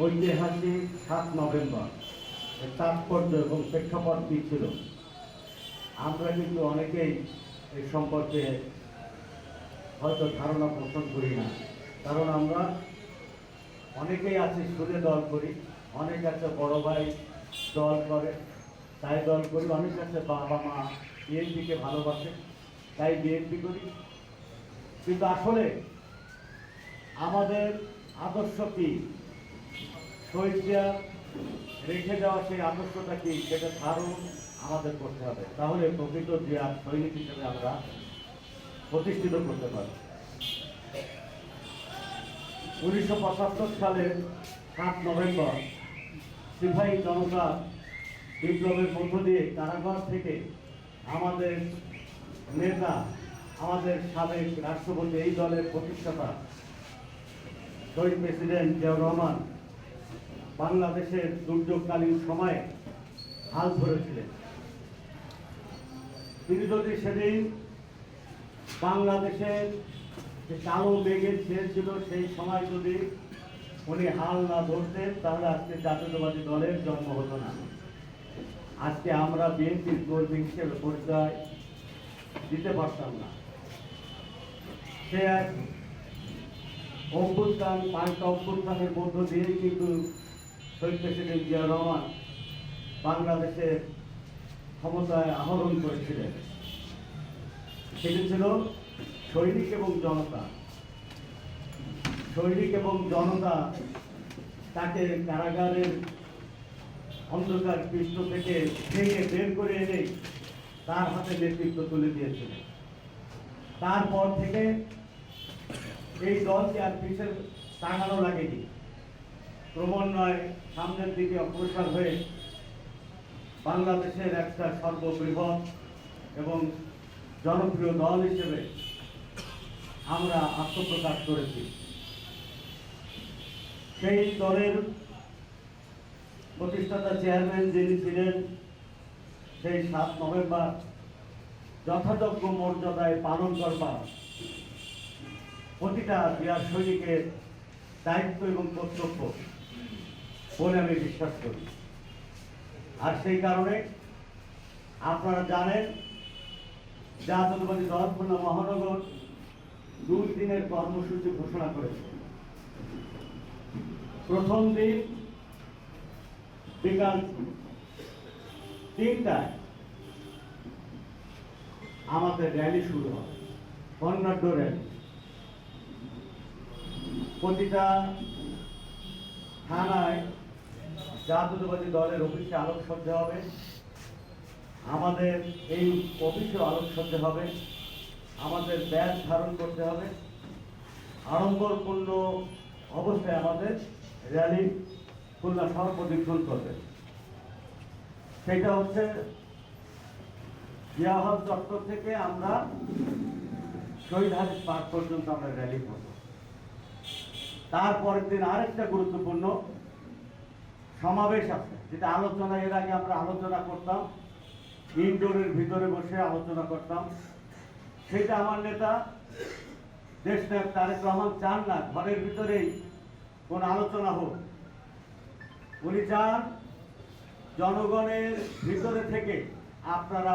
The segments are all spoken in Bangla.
ঐতিহাসিক সাত নভেম্বর। তাৎপর্য এবং প্রেক্ষাপট কী ছিল? আমরা কিন্তু অনেকেই এই সম্পর্কে হয়তো ধারণা পোষণ করি না। কারণ আমরা অনেকেই আছে, সুদে দল করি। অনেক আছে, বড় ভাই দল করে, তাই দল করি। অনেক আছে, বাবা মা বিএনপিকে ভালোবাসে, তাই বিএনপি করি। কিন্তু আসলে আমাদের আদর্শ কি? শহীদ জিয়া রেখে যাওয়া সেই আদর্শটা কি? সেটা ধারণ আমাদের করতে হবে। তাহলে প্রকৃত জিয়া সৈনিক হিসেবে আমরা প্রতিষ্ঠিত করতে পারি। উনিশশো পঁচাত্তর সালের সাত নভেম্বর সিপাহী জনতা বিপ্লবের মধ্য দিয়ে কারাগার থেকে আমাদের নেতা, আমাদের সাবেক রাষ্ট্রপতি এই দলের প্রতিষ্ঠাতা, শহীদ প্রেসিডেন্ট জিয়াউর রহমান বাংলাদেশের দুর্যোগকালীন সময়ে হাল ধরেছিলেন। তিনি যদি সেদিন বাংলাদেশের যে কালো মেঘের ছেড় ছিল, সেই সময় যদি উনি হাল না ধরতেন, তাহলে আজকে জাতীয়তাবাদী দলের জন্ম হতো না। আজকে আমরা বিএনপির কর্মী হিসেবে পরিচয় দিতে পারতাম না। সে এক অভ্যুত্থান, পাল্টা অভ্যুত্থানের মধ্য দিয়েই কিন্তু শহীদ প্রেসিডেন্ট জিয়া রহমান বাংলাদেশের ক্ষমতায় আহরণ করেছিলেন। সেটি ছিল সৈনিক এবং জনতা। সৈনিক এবং জনতা তাকে কারাগারের অন্ধকার পৃষ্ঠ থেকে ভেঙে বের করে এনে তার হাতে নেতৃত্ব তুলে দিয়েছিলেন তারপর থেকে এই দলকে আর পিছের টাঙানো লাগেনি। ক্রমান্বয়ে সামনের দিকে অগ্রসর হয়ে বাংলাদেশের একটা সর্ববৃহৎ এবং জনপ্রিয় দল হিসেবে আমরা আত্মপ্রকাশ করেছি। সেই দলের প্রতিষ্ঠাতা চেয়ারম্যান যিনি ছিলেন, সেই সাত নভেম্বর যথাযোগ্য মর্যাদায় পালন করবার প্রতিটা বিরাট সৈনিকের দায়িত্ব এবং কর্তব্য বলে আমি বিশ্বাস করি। আর সেই কারণে আপনারা জানেন, জাতীয়তাবাদী দল খুলনা মহানগর দুই দিনের কর্মসূচি ঘোষণা করেছে। প্রথম দিন বিকাল তিনটায় আমাদের র্যালি শুরু হয়, বর্ণাঢ্য র্যালি। প্রতিটা থানায় জাতীয়তাবাদী দলের অফিসে আলোকসজ্জা হবে। আমাদের এই অফিসেও আলোকসজ্জা হবে। আমাদের ব্যাগ ধারণ করতে হবে। আড়ম্বরপূর্ণ অবস্থায় আমাদের র্যালি খুলনা শহর প্রদক্ষিণ করবে। সেটা হচ্ছে জিয়াহল চত্বর থেকে আমরা শহীদ হাদিস পার্ক পর্যন্ত আমরা র্যালি করব। তারপরের দিন আরেকটা গুরুত্বপূর্ণ সমাবেশ আছে, যেটা আলোচনা, এর আগে আমরা আলোচনা করতাম, ইনডোরের ভিতরে বসে আলোচনা করতাম। সেটা আমার নেতা, দেশ নায়ক তারেক রহমান চান না, ঘরের ভিতরেই কোন আলোচনা হোক। উনি চান জনগণের ভিতরে থেকে আপনারা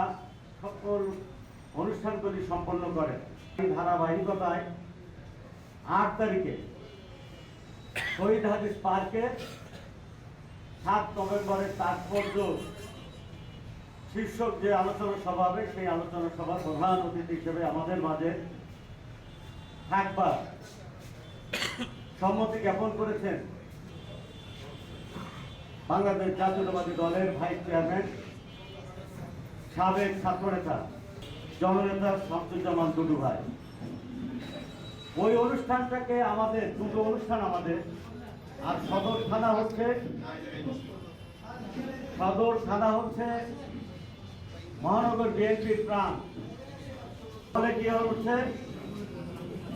সকল অনুষ্ঠানগুলি সম্পন্ন করেন। এই ধারাবাহিকতায় আট তারিখে শহীদ হাদিস পার্কে সাত নভেম্বরের তাৎপর্য শীর্ষক যে আলোচনা সভা হবে, সেই আলোচনা সভার প্রধান অতিথি হিসেবে আমাদের মাঝে থাকবার সম্মতি জ্ঞাপন করেছেন বাংলাদেশ জাতীয়তাবাদী দলের ভাইস চেয়ারম্যান, সাবেক ছাত্রনেতা, জননেতা শামসুজ্জামান টুডু ভাই। ওই অনুষ্ঠানটাকে আমাদের, দুটো অনুষ্ঠান আমাদের আর সদর থানা হচ্ছে, সদর থানা হচ্ছে মহানগর বিএনপির প্রাণ। ফলে কি হচ্ছে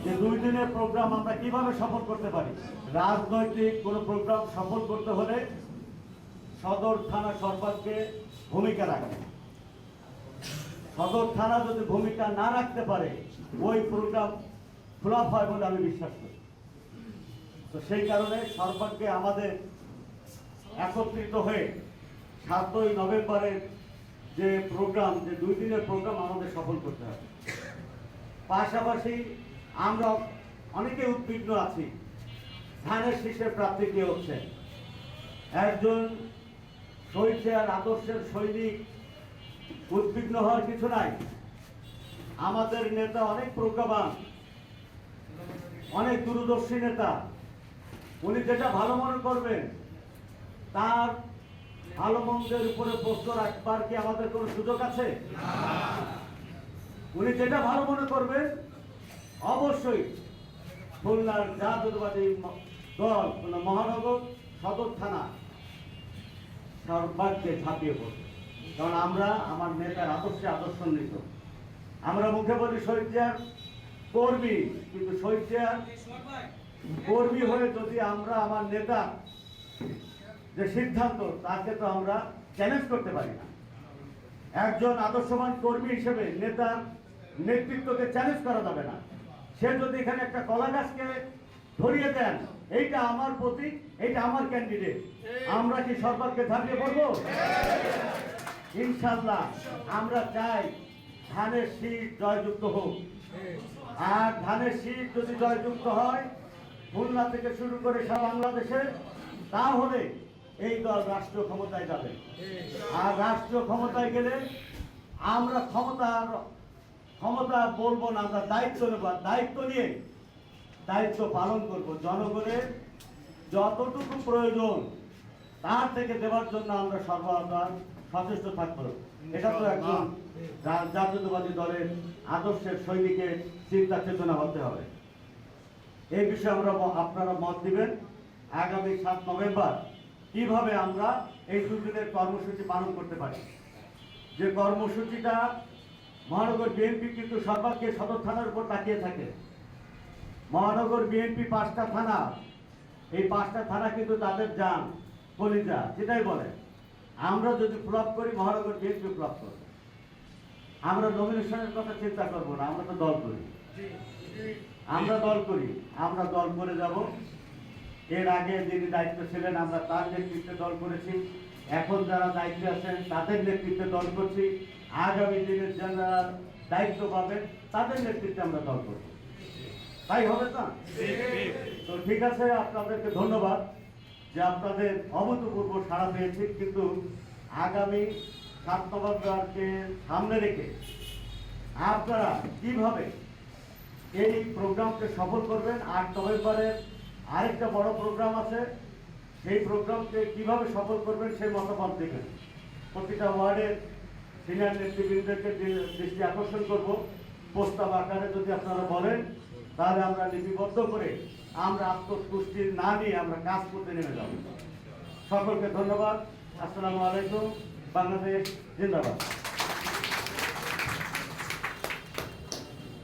যে দুই দিনের প্রোগ্রাম আমরা কীভাবে সফল করতে পারি? রাজনৈতিক কোনো প্রোগ্রাম সফল করতে হলে সদর থানা সরকারকে ভূমিকা রাখে সদর থানা যদি ভূমিকা না রাখতে পারে, ওই প্রোগ্রাম ফ্লপ হয় বলে আমি বিশ্বাস করি। তো সেই কারণে সরকারকে আমাদের একত্রিত হয়ে সাতই নভেম্বরের যে প্রোগ্রাম, যে দুই দিনের প্রোগ্রাম আমাদের সফল করতে হবে। পাশাপাশি আমরা অনেকে উদ্বিগ্ন আছি। ধানের শীষের প্রাপ্তি কি হচ্ছে? একজন আর আদর্শের সৈনিক উদ্বিগ্ন হওয়ার কিছু নাই। আমাদের নেতা অনেক প্রজ্ঞাবান, অনেক দূরদর্শী নেতা। উনি যেটা ভালো মনে করবেন তার ভালো মন্দের উপরে প্রশ্ন রাখবার কি আমাদের কোনো সুযোগ আছে? উনি যেটা ভালো মনে করবেন অবশ্যই খুলনার জাতীয়তাবাদী দল খুলনা মহানগর সদর থানা সর্বাগ্যে ঝাঁপিয়ে পড়বে। কারণ আমরা আমার নেতার আদর্শে আদর্শান্বিত আমরা মুখে বলি শহীদ কর্মী কিন্তু শহীদ কর্মী হয়ে যদি আমরা আমার নেতা যে সিদ্ধান্ত, তাকে তো আমরা চ্যালেঞ্জ করতে পারি না। একজন আদর্শবান কর্মী হিসেবে নেতার নেতৃত্বকে চ্যালেঞ্জ করা যাবে না। সে যদি এখানে একটা কলা গাছকে ধরিয়ে দেন, এইটা আমার প্রতীক এইটা আমার ক্যান্ডিডেট আমরা কি সরকারকে ঝাঁপিয়ে পড়ব? ইনশাল্লাহ আমরা চাই ধানের শীত জয়যুক্ত হোক। আর ধানের শীত যদি জয়যুক্ত হয় খুলনা থেকে শুরু করে সারা বাংলাদেশে তাহলে এই দল রাষ্ট্রীয় ক্ষমতায় যাবে। আর রাষ্ট্রীয় ক্ষমতায় গেলে আমরা ক্ষমতার ক্ষমতা বলব না আমরা দায়িত্ব নেব। দায়িত্ব নিয়ে দায়িত্ব পালন করব। জনগণের যতটুকু প্রয়োজন তার থেকে দেওয়ার জন্য আমরা সর্বদা সচেষ্ট থাকব। এটা তো একজন জা- জাতীয়তাবাদী দলের আদর্শের সৈনিকের চিন্তা চেতনা হতে হবে। এই বিষয়ে আমরা আপনারা মত দিবেন। আগামী সাত নভেম্বর কীভাবে আমরা এই দুদিনের কর্মসূচি পালন করতে পারি? যে কর্মসূচিটা মহানগর বিএনপি কিন্তু সর্বাগ্যে সদর থানার উপর তাকিয়ে থাকে। মহানগর বিএনপি পাঁচটা থানা, এই পাঁচটা থানা কিন্তু তাদের যান কলিজা সেটাই বলে। আমরা যদি ফ্লপ করি, মহানগর বিএনপি ফ্লপ করবে। আমরা নমিনেশনের কথা চিন্তা করব না, আমরা তো দল করি। আমরা দল করি, আমরা দল করে যাব। এর আগে যিনি দায়িত্ব ছিলেন, আমরা তার নেতৃত্বে দল করেছি। এখন যারা দায়িত্বে আছেন, তাদের নেতৃত্বে দল করছি। আগামী দিনের যারা দায়িত্ব পাবেন, তাদের নেতৃত্বে আমরা দল করব। তাই হবে না? তো ঠিক আছে, আপনাদেরকে ধন্যবাদ যে আপনাদের অভূতপূর্ব সাড়া পেয়েছি। কিন্তু আগামী সাত নভেম্বরকে সামনে রেখে আপনারা কীভাবে এই প্রোগ্রামকে সফল করবেন। আট নভেম্বরের আরেকটা বড় প্রোগ্রাম আছে। সেই প্রোগ্রামকে কীভাবে সফল করবেন সেই মতামত দেবেন প্রতিটা ওয়ার্ডের সিনিয়র নেতৃবৃন্দকে দৃষ্টি আকর্ষণ করব। প্রস্তাব আকারে যদি আপনারা বলেন, তাহলে আমরা লিপিবদ্ধ করে আমরা আত্মতুষ্টি না নিয়ে আমরা কাজ করতে নেমে যাব। সকলকে ধন্যবাদ। আসসালামু আলাইকুম। বাংলাদেশ জিন্দাবাদ।